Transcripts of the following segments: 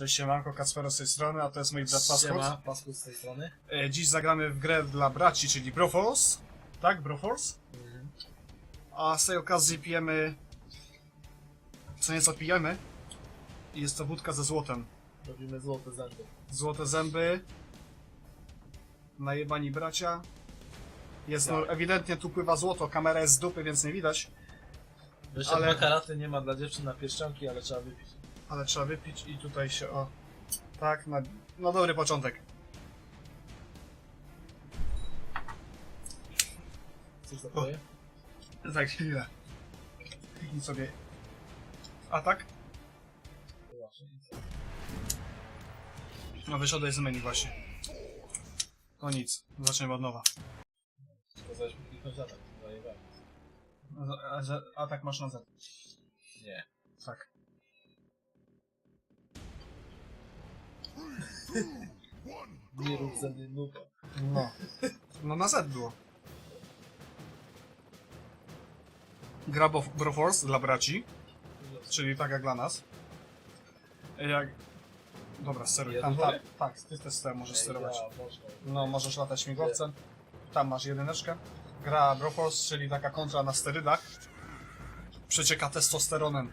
Cześć, siemanko, Kacpero z tej strony, a to jest mój brat Paskot. Siema, Paskut z tej strony. E, Dziś zagramy w grę dla braci, czyli Broforce. Tak, Broforce? A z tej okazji pijemy... Co nieco pijemy. I jest to wódka ze złotem. Robimy złote zęby. Złote zęby. Najebani bracia. Jest no, Tak. ewidentnie tu pływa złoto, kamera jest z dupy, więc nie widać. Wyszedł Ale- ale... karaty nie ma dla dziewczyn na pierścionki, ale trzeba wypić. Ale trzeba wypić i tutaj się o... Tak, na, na dobry początek. Coś zapowie? Za chwilę. Kliknij sobie. A tak? Właśnie. No wyszedłeś z menu właśnie. No nic, zaczniemy od nowa. Pokazałeś mi kliknąć na tak. Zajebałem. A, a, że- a tak masz na Z. Nie. Tak. Nie rób ze mnie nuka. No. No na Z było. Gra Bo- Broforce dla braci, czyli tak jak dla nas. Jak... Dobra, steruj. Tam, tam, tak, ty też możesz sterować. Ja, można. No, możesz latać śmigłowcem. Tam masz jedyneczkę. Gra Broforce, czyli taka kontra na sterydach. Przecieka testosteronem.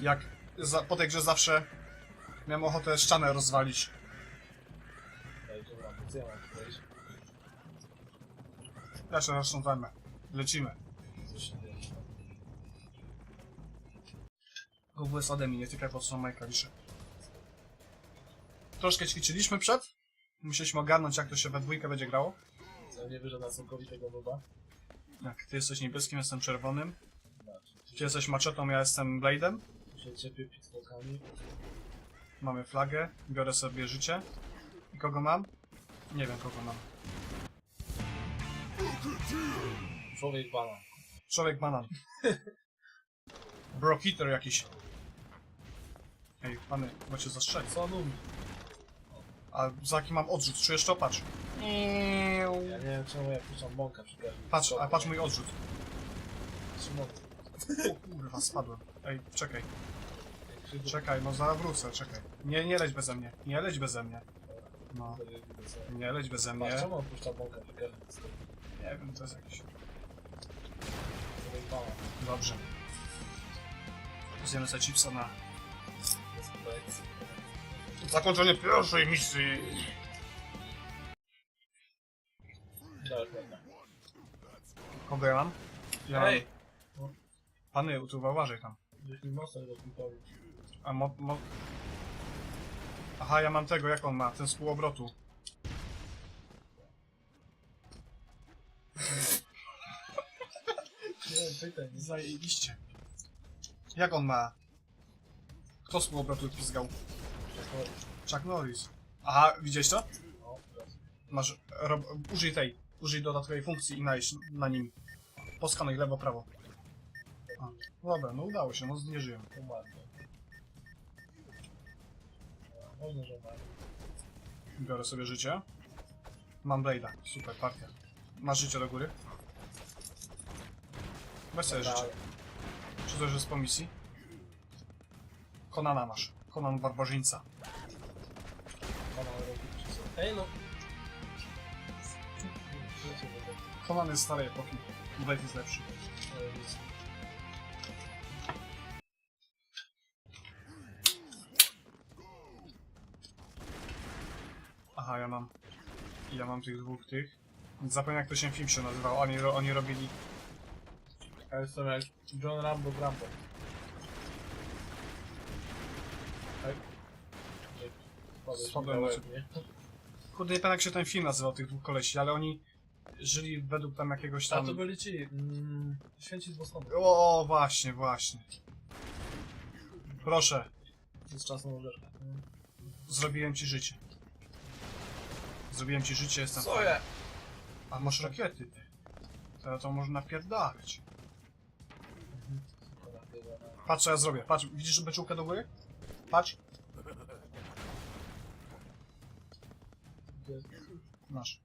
Jak za, po tej grze zawsze miałem ochotę ścianę rozwalić. Ja się zresztą zajmę. Lecimy. Dzieje. GWS ode mnie, nie tykaj po co Majka liszę. Troszkę ćwiczyliśmy przed. Musieliśmy ogarnąć jak to się we dwójkę będzie grało. Co nie wyszedł na całkowitego nuba? Jak ty jesteś niebieskim, jestem czerwonym. Ty jesteś maczetą, ja jestem blade'em. się ciepie pitwokami. Mamy flagę, biorę sobie życie. I kogo mam? Nie wiem kogo mam. Człowiek bana. Człowiek banan. Brokeater jakiś. Ej, pany, bo cię zastrzeli. Co on umie? A za jaki mam odrzut? Czujesz to? Patrz. Ja nie wiem czemu ja puszczam bąka przy każdym. Patrz, a patrz mój odrzut. Szymon. O kurwa, spadłem. Ej, czekaj, czekaj, no zawrócę, czekaj. Nie, nie leć beze mnie, nie leć beze mnie. No, nie leć beze mnie. Patrz, czemu on puszcza każdym skoku? Nie wiem, to jest jakiś... Dobrze. Zjemy sobie chipsa na zakończenie pierwszej misji. Kogo ja mam? Ja mam... Pany, tu uważaj tam. Mocno go klipowi. A mo, mo... Aha, ja mam tego, jak on ma, ten z półobrotu. Nie, pytaj, Zajebiście. Jak on ma? Kto z półobrotu pizgał? zakończy. Chuck Norris. Aha, widziałeś to? No. Masz, rob, użyj tej, użyj dodatkowej funkcji i najdź na nim. Poskanuj lewo, prawo. A, dobra, no udało się, no nie żyję. Można, że umarł. Biorę sobie życie. Mam Blade'a, super partia. Masz życie do góry? Weź sobie życie. Czy to już jest po misji? Konana masz. Konan barbarzyńca. Robi wszystko. Ej no! Bo Konan jest starej epoki. Blade jest lepszy. jest- mam. Ja mam tych dwóch tych. Zapomniałem jak to się film się nazywał. Oni, oni robili. Jestem jak John Rambo Rambo. Spadłem na na? Kurde, nie pamiętam jak się ten film nazywał, tych dwóch kolesi, ale oni żyli według tam jakiegoś A tam... to byli ci, mm, święci z Bostonu. O, właśnie, właśnie. Proszę, Z czasem łyżeczka. zrobiłem ci życie. Zrobiłem ci życie, jestem... Co ja? A masz rakiety, ty. Teraz to można napierdalać. Patrz co ja zrobię, patrz, widzisz beczułkę do góry? Patrz, masz.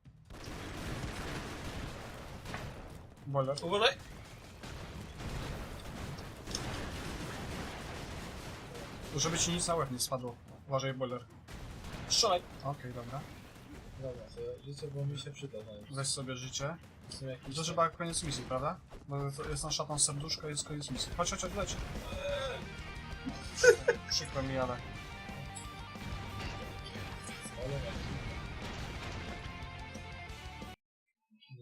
Boiler. Uważaj! Żeby ci nic na łeb nie spadło. Uważaj, boiler. Strzelaj! Okej, dobra. Dobra, to życie, bo mi się przyda znaleźć. Weź sobie życie. Są jakieś... To chyba koniec misji, prawda? Bo to jest nasza tam serduszko, jest koniec misji. Chodź, chodź, chodź, leć. Przykro mi, ale... Ale nie.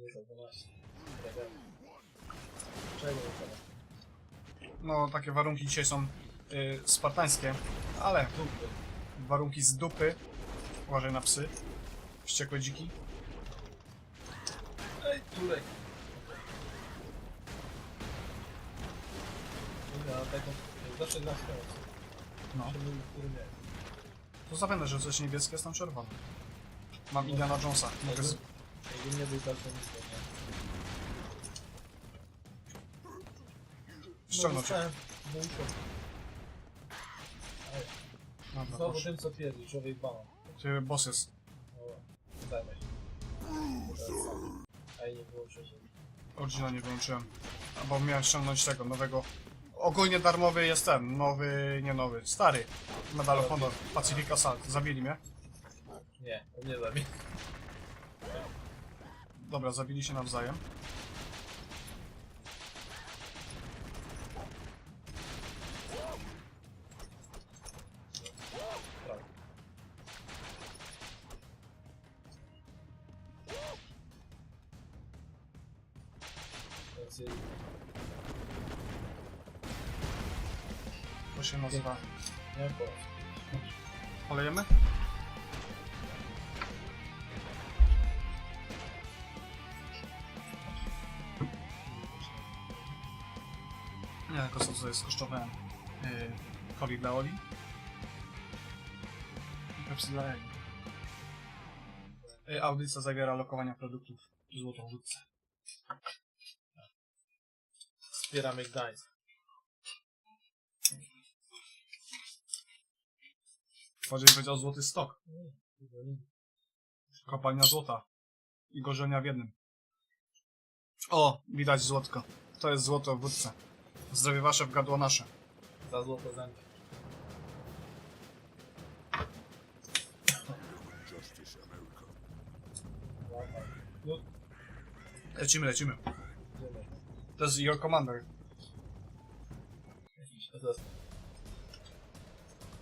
Nie za 12. Dobra. Czego nie teraz? No, takie warunki dzisiaj są y, spartańskie, ale Dupy. warunki z dupy. Uważaj na psy. Wściekłe dziki. Ej, Turek! Dobra. Zawsze pomoc. No. To zapewne, że coś niebieskie jest tam czerwone. Mam Indiana Jonesa. Mogę z... Jakby nie był nic nie. ściągnąć. No, Dobra, Znowu proszę. tym co twierdzi, człowiek banan. Ty boss jest. Ej, nie było przecież. Origina nie wyłączyłem. Albo miałem ściągnąć tego, nowego. Ogólnie darmowy jest ten, nowy, nie nowy, stary. Medal of Honor, Pacific Assault. Zabili mnie. Nie, nie zabije. Dobra, zabili się nawzajem. To się nazywa. nie pomysłu. Polejemy? Nie, tylko co sobie skosztowałem. Yy, coli dla Oli. I Pepsi dla Eli. Yy, audycja zawiera lokowania produktów w złotowódce. Wspieramy Gdańsk. Bardziej powiedział złoty stok. Kopalnia złota. I gorzelnia w jednym. O, widać złotko. To jest złoto w wódce. Zdrowie wasze wgadło nasze. Za złote zęby. Lecimy, lecimy. To jest your commander.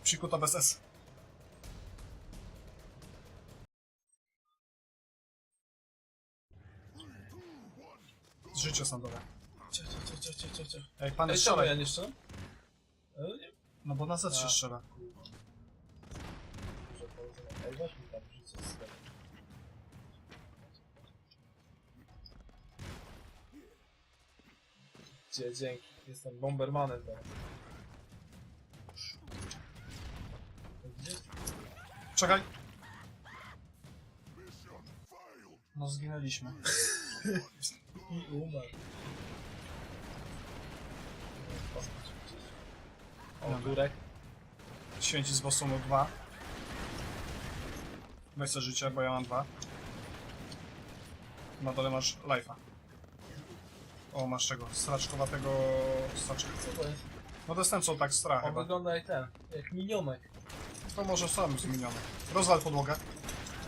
Psikuta bez S. Życie są dobre. Cio, cio, cio, cio, cio, cio, cio. Ej, pan Ej, czemu ja strzelaj. nie strzelam? E, nie. No bo na Z się strzela. Dzie, dzięki. Jestem bombermanem. Gdzie? Czekaj. No zginęliśmy. I umarł. O. Durek. Święci z Bostonu 2. Weź sobie życie, bo ja mam dwa. Na dole masz life'a. O, masz czego? Straczkowatego... Straczka. Co to jest? No to co tak strach On chyba. wygląda jak ten, jak minionek. To może sam zmieniony. Rozwal podłogę.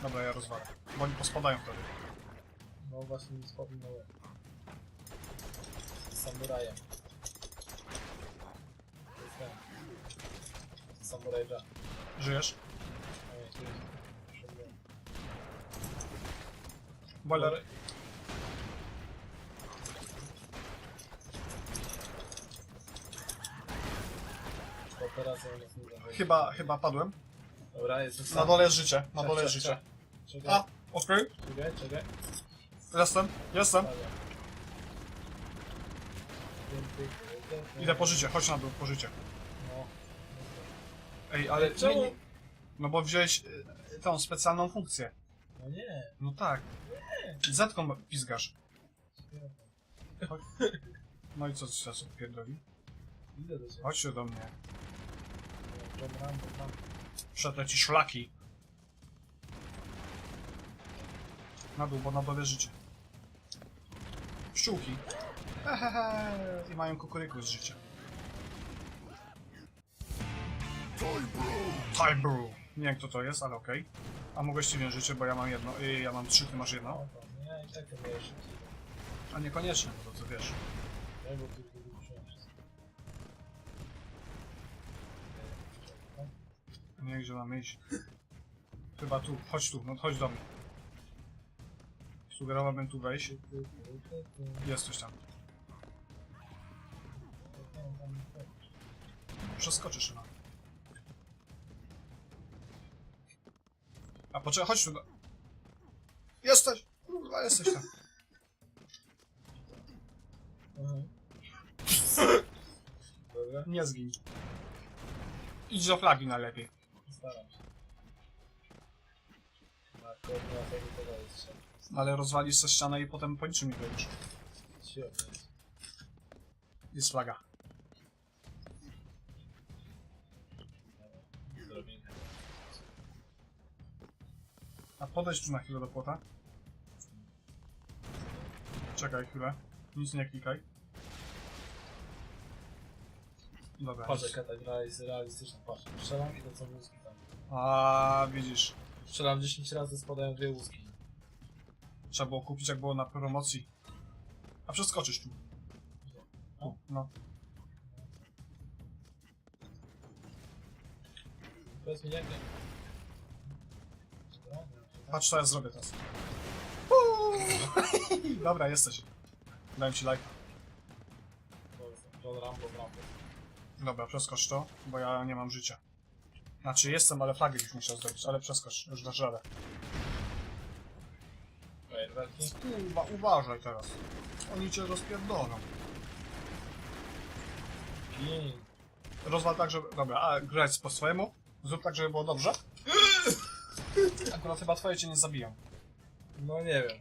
Dobra, ja rozwalę. Bo oni pospadają wtedy. No właśnie łeb. Z samurajem. To jest ten. Samuraj Jack. Żyjesz? Nie, tu jest. Boiler. Operacja u nas nie zachodzi. Chyba, chyba padłem. Dobra, jest Na dole jest życie. Na dole jest życie. Czekaj, A, okej. czekaj, czekaj. Jestem, jestem. Dobra. Idę po życie, chodź na dół, po życie. No. Ej, ale... Czemu? No bo wziąłeś y, tą specjalną funkcję. No nie. No tak. Zetką pizgasz. No i co ci teraz odpierdoli? Idę do ciebie. Chodź się do mnie. Rambo tam. Przetrę ci szlaki. Na dół, bo na dole życie. Pszczółki. Hehehe. I mają kukuryku z życia. Bro! Tiber. Nie wiem kto to jest, ale okej. A mogłeś ci życie, bo ja mam jedno. Y, ja mam trzy, ty masz jedno. No ja i tak to. A niekoniecznie, bo to co wiesz. Ja go tylko Nie wiem gdzie mamy iść. Chyba tu, chodź tu, no chodź do mnie. Sugerowałbym tu wejść. Jest coś tam. Przeskoczysz chyba. A poczekaj, chodź tu. do- Jesteś! Kurwa, jesteś tam. Mhm. Dobra, Nie zgin. Idź do flagi najlepiej. Staram się. Na koordynatorze to jest. Ale rozwalisz sobie ścianę i potem policzy mi to już. Świetnie. Jest flaga. Zrobimy. A podejdź tu na chwilę do płota. Czekaj chwilę. Nic nie klikaj. Dobra. Patrz jaka ta gra jest realistyczna. Patrz, strzelam i to co łuski tam. A widzisz. Strzelam 10 razy, spadają dwie łuski. Trzeba było kupić jak było na promocji. A przeskoczysz tu. Tu, no. Powiedz mi jak nie. Patrz co ja zrobię teraz. Uuu. Dobra, jesteś. Dałem ci like. Rambo, Rambo. Dobra, przeskocz to, bo ja nie mam życia. Znaczy jestem, ale flagę już musiał zrobić, ale przeskocz, już radę. Fajerwerki. Kurwa, uważaj teraz. Oni cię rozpierdolą. Pin. Rozwal tak, żeby... Dobra, a grać po swojemu? Zrób tak, żeby było dobrze. Akurat chyba twoje cię nie zabiją. No nie wiem.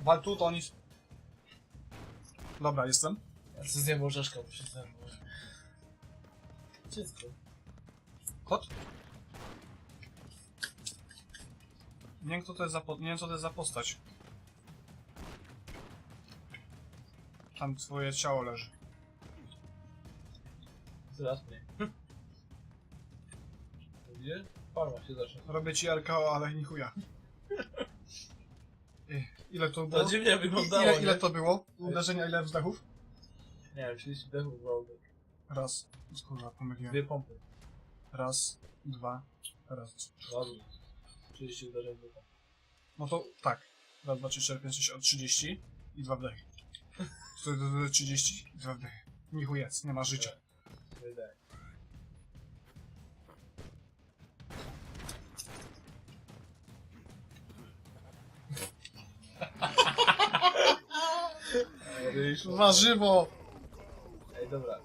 Wal tu, to oni... Dobra, jestem. Ja co zjem orzeszka, bo się. Dziecko. Kot? Nie wiem, kto to jest za, nie wiem, co to jest za postać. Tam twoje ciało leży. Zaraz mnie. Widzisz? Farma się zaczyna. Robię ci RKO, ale nie chuja. Ile to było? To dziwnie wyglądało, ile, nie? ile to było? Uderzenia, ile wzdechów? Nie wiem, 30 dechów było. Raz. Kurwa, pomyliłem. Dwie pompy. Raz, dwa, raz. Dobra. 30 uderzeń pompy. No to tak. Raz, dwa, trzy, cztery, pięć, sześć, o 30 i dwa wdechy. To- to 30 i dwa wdechy. Nie chujec, nie ma życia. Wydaje. Ryszło. Warzywo! Ej, dobra.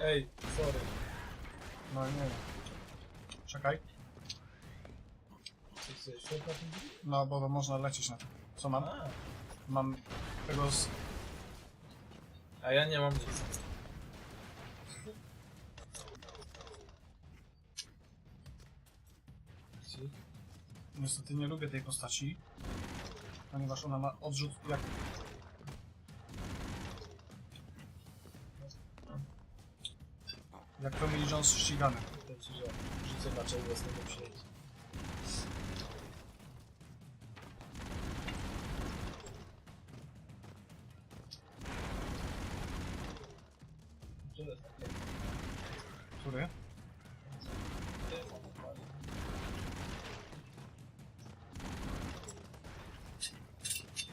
Ej, sorry. No nie. Czekaj. Coś? No, bo to można lecieć na to. Co mam? A, Mam tego z... a ja nie mam nic. Niestety nie lubię tej postaci. Ponieważ ona ma odrzut jak... Jak Tommy Lee Jones ścigany. Powiem ci, że życie na czele jest tego takie. Który?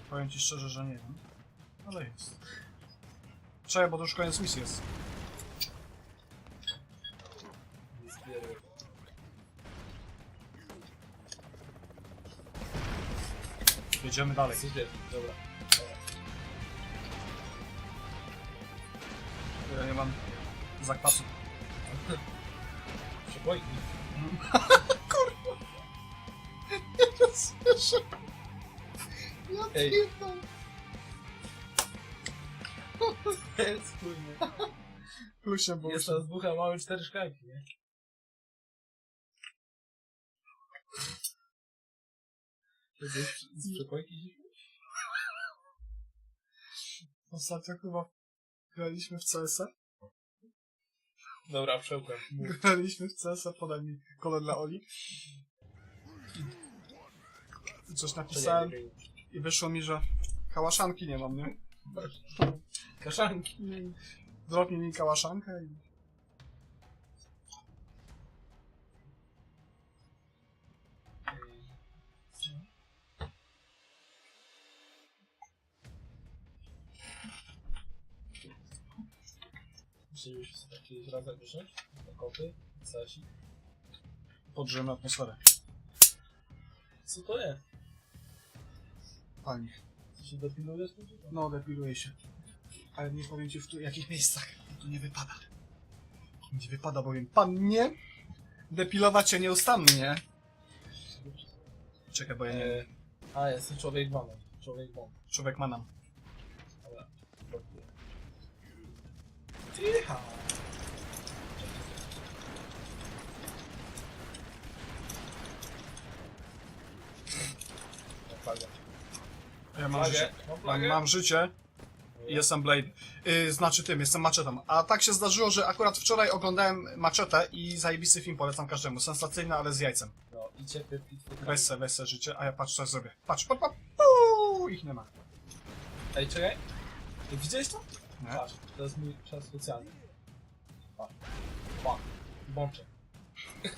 Powiem ci szczerze, że nie wiem. Ale jest. Czekaj, bo to już koniec misji jest. Jedziemy dalej. Lepiej, dobra. Ja nie mam zakwasu. Przebojki. Ej. Spójnie. Plusiem, bo Jest teraz bucha, mamy cztery szklanki, nie? Z przepojki dzisiaj? Ostatnio chyba graliśmy w CS-a. Dobra, przełkłem. Graliśmy w CS, podaj mi kolor dla Oli. I coś napisałem i wyszło mi, że kałaszanki nie mam, nie? Kaszanki. Dropnij mi kałaszankę i... Sobie kiedyś razem wyszedć? Na koty? Sasi? podżyjemy atmosferę. Co to jest? Palnik. Ty się dopilujesz? No, depiluję się. Ale nie powiem ci w tu, jakich miejscach. Tu nie wypada. Nie wypada, bowiem pannie depilować się nieustannie. Czekaj, bo ja nie E, a, jestem człowiek bomb. Człowiek bomb. Człowiek ma nam. Flagę. Ja mam Flagę, życie. mam Mam, flagę. mam życie i jestem Blade. Yy, znaczy tym, jestem maczetą. A tak się zdarzyło, że akurat wczoraj oglądałem maczetę i zajebisty film polecam każdemu. Sensacyjny, ale z jajcem. No, i ciepły pitwy. Weź se, weź se życie, a ja patrz co ja zrobię. Patrz, patrz, patrz. Uuu, ich nie ma. Ej, czekaj. Ej, widziałeś to? Patrz, to jest mój czas specjalny. Patrz. Pa. Bączek.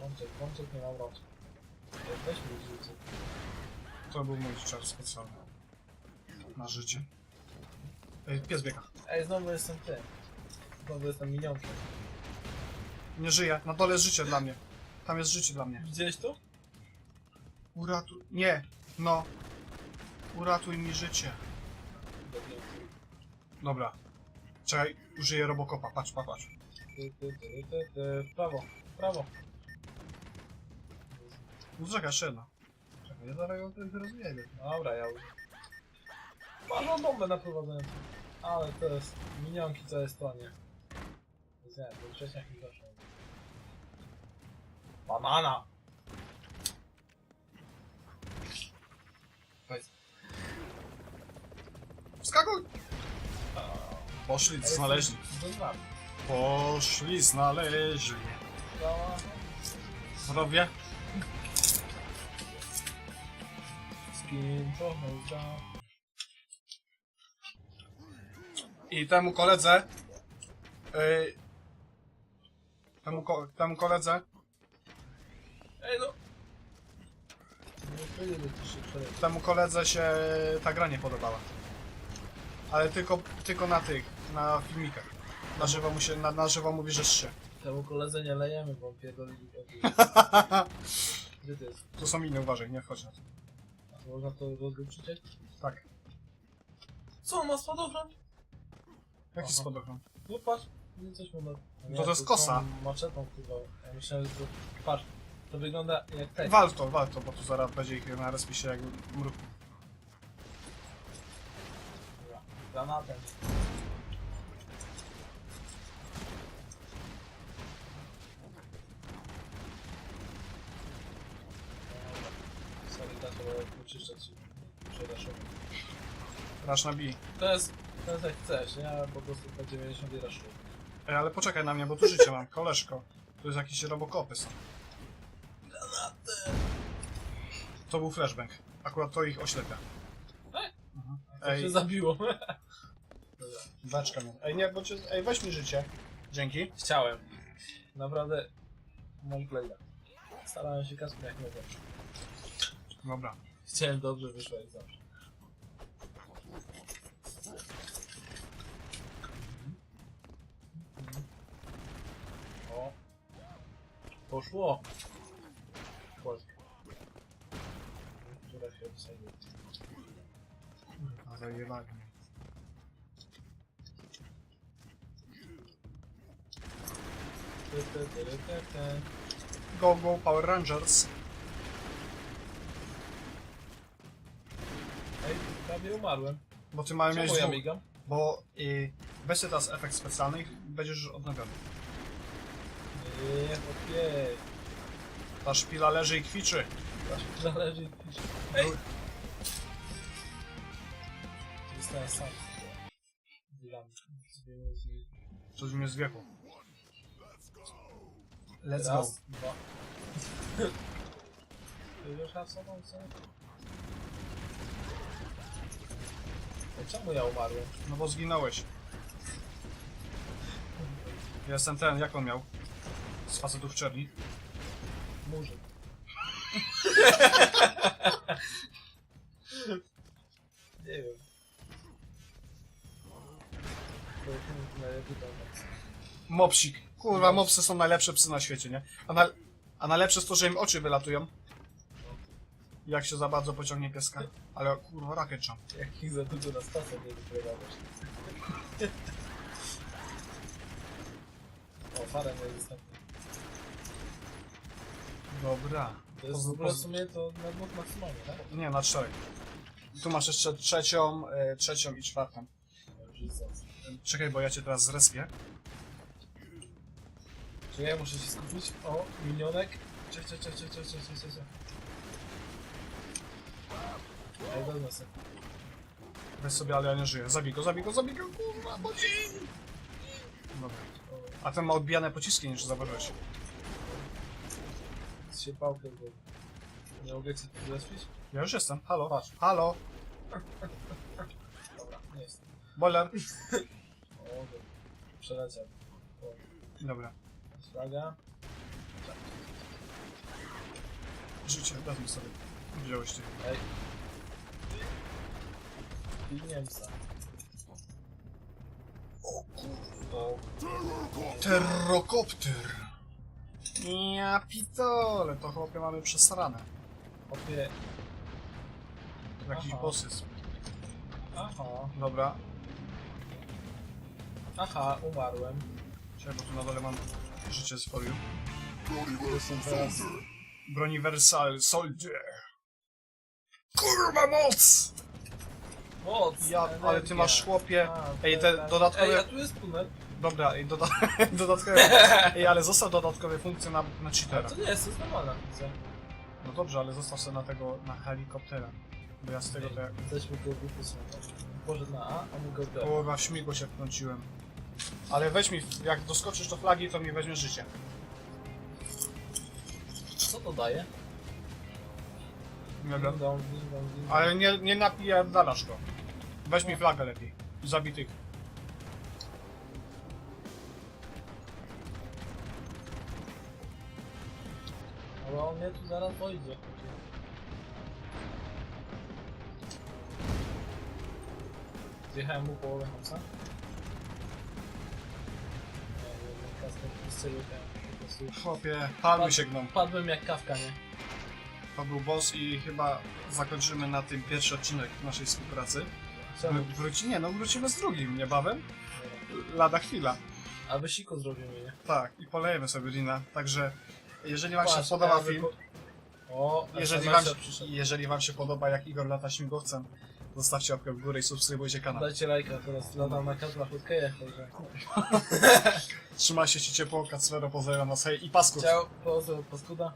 Bączek, bączek nie mam rączek. Ej, Weź mi życie. To był mój czar specjalny. Na życie. Ej, pies biega. Ej, znowu jestem ty. Znowu jestem minionkiem. Nie żyje, na dole jest życie dla mnie. Tam jest życie dla mnie. Widziałeś to? Uratuj... Nie, no. Uratuj mi życie. Dobra. Czekaj, użyję Robocopa, patrz, patrz, patrz. Ty, ty, ty, ty, ty. W prawo, w prawo. No czekaj, jeszcze jedno. Czekaj, ja zaraz ją. Dobra, ja już. Mam bombę na prowadzeniu. Ale to jest minionki całej stronie. Nie wiem, bo wcześniej mi zaszło. Banana! Wskakuj! Poszli, znaleźli. Poszli, znaleźli. Można? I temu koledze... Yy, temu, ko temu koledze... Ej no! Temu koledze się ta gra nie podobała. Ale tylko, tylko na tych, na filmikach. Na żywo mu się, na, na żywo mówi, że się. Temu koledze nie lejemy, bo on pierdoli Gdzie to jest? To są inne, uważaj, nie wchodź na to. Można to rozliczyć? Tak. Co on ma spadochron? Jaki Aha. spadochron? No patrz, nie coś mu na... Nie, to jest kosa. tą Maczetą chyba. Ja myślałem, że to... Patrz, to wygląda jaktek. Wal to, wal to, bo tu zaraz będzie ich na respi się jak mruk. Dobra, Granatem. Sorry, dlaczego wyczyszczać się. Przepraszam. Rasz na bij. To jest, to jest jak chcesz, ja po prostu po 90 i raszuję. Ej, ale poczekaj na mnie, bo tu życie mam, koleżko. Tu jest jakieś robokopy są. To był flashbang. Akurat to ich oślepia. Mhm. To się Ej, zabiło. beczka miał. Ej, nie, bo cię... Ej, weź mi życie. Dzięki. Chciałem. Naprawdę mam playa. Starałem się kaskę jak mogę. Dobra. Chciałem dobrze, wyszło jak zawsze. O. Poszło. Polska. Która się obsadzuje. Kurwa, zajebali. Go, go, Power Rangers. Ej, prawie umarłem. Bo ty mamy mieć Czemu ja dwóch. migam? Bo y, weź sobie teraz efekt specjalny i będziesz odnowiony. Nie, okej. Ta szpila leży i kwiczy. Aż zależy. Ej! Zostałem sam. Wilam. Sobie muzyki. Coś mnie zwiechło. Let's go. Raz, dwa. Ty już have sobą, co? Czemu ja umarłem? No bo zginąłeś. Jestem ten, jak on miał? Z facetów czerni. Murzyn. Nie wiem. To jest najlepiej. Mopsik. Kurwa, mopsy są najlepsze psy na świecie, nie? A, na, a najlepsze jest to, że im oczy wylatują. Jak się za bardzo pociągnie pieska. Ale kurwa, rakiet jump. Jak ich za dużo na stację nie wyprowadzasz. O, farem jest dostępny. Dobra. To jest w ogóle w sumie to na dwóch maksymalnie, tak? Nie, na czterech. Tu masz jeszcze trzecią, e, trzecią i czwartą. Już jest sens. Czekaj, bo ja cię teraz zrespię. Czy ja muszę się skupić? O, minionek. Cze, cze, cze, cze, cze, cze, cze, cze, cze. Ej, wezmę sobie. Weź sobie, ale ja nie żyję. Zabij go, zabij go, zabij go, kurwa, pocisk! Dobra. O, A ten ma odbijane pociski, niż zauważyłeś. Z się pałkę głowie. Nie mogę cię tu zrespić? Ja już jestem. Halo. Patrz. Halo. Dobra, nie jest. Boiler. O, dobra. Przeleciał. O, Dobra. flaga. Życie, mi sobie. Wziąłeś ty. Ej. I Niemca. O, Terrokopter. Ja pitole, to chłopie mamy przesrane. opie. Jakiś Aha. jest. Aha. Dobra. Aha, umarłem. Czekaj, bo tu na dole mam życie z foliu. Teraz... Broniversal Soldier. Kurwa moc! Moc! Ja, ale ty energia. masz chłopie. A, Ej, te dodatkowe- Ej, a tu jest tunel. Dobra, i doda dodatkowe. Ej, ale zostaw dodatkowe funkcje na, na cheatera. to nie jest, to jest normalna funkcja. No dobrze, ale zostaw sobie na tego, na helikoptera. Bo ja z tego to jak... Weźmy go wypuszczamy. Poszedł na A, a mu go B. Kurwa, w śmigło się wtrąciłem. Ale weź mi, jak doskoczysz do flagi, to mi weźmiesz życie. Co to daje? Dobra. Ding dong, ding dong, ding dong. Ale nie, nie napierdalasz go. Weź mi flagę lepiej. Zabitych. Ale on mnie tu zaraz dojdzie. Zjechałem mu połowę hamsa. Nie, nie, kaskę wystrzeliłem po prostu. Chłopie, palmy się gną. Padłem jak kawka, nie? To był boss i chyba zakończymy na tym pierwszy odcinek naszej współpracy. Czemu? Wróci, nie no, wrócimy z drugim niebawem. Lada chwila. A wysiku zrobimy, nie? Tak, i polejemy sobie Lina. Także, jeżeli wam się podoba ja film, wypo- O, jeżeli SMS wam, przyszedł. jeżeli wam się podoba jak Igor lata śmigłowcem, zostawcie łapkę w górę i subskrybujcie kanał. Dajcie lajka, teraz ladam na kadra chudkeje, także... Trzymajcie się ciepło, Kacwero, pozdrawiam nas, hej i pasku. Ciao, pozdro, paskuda.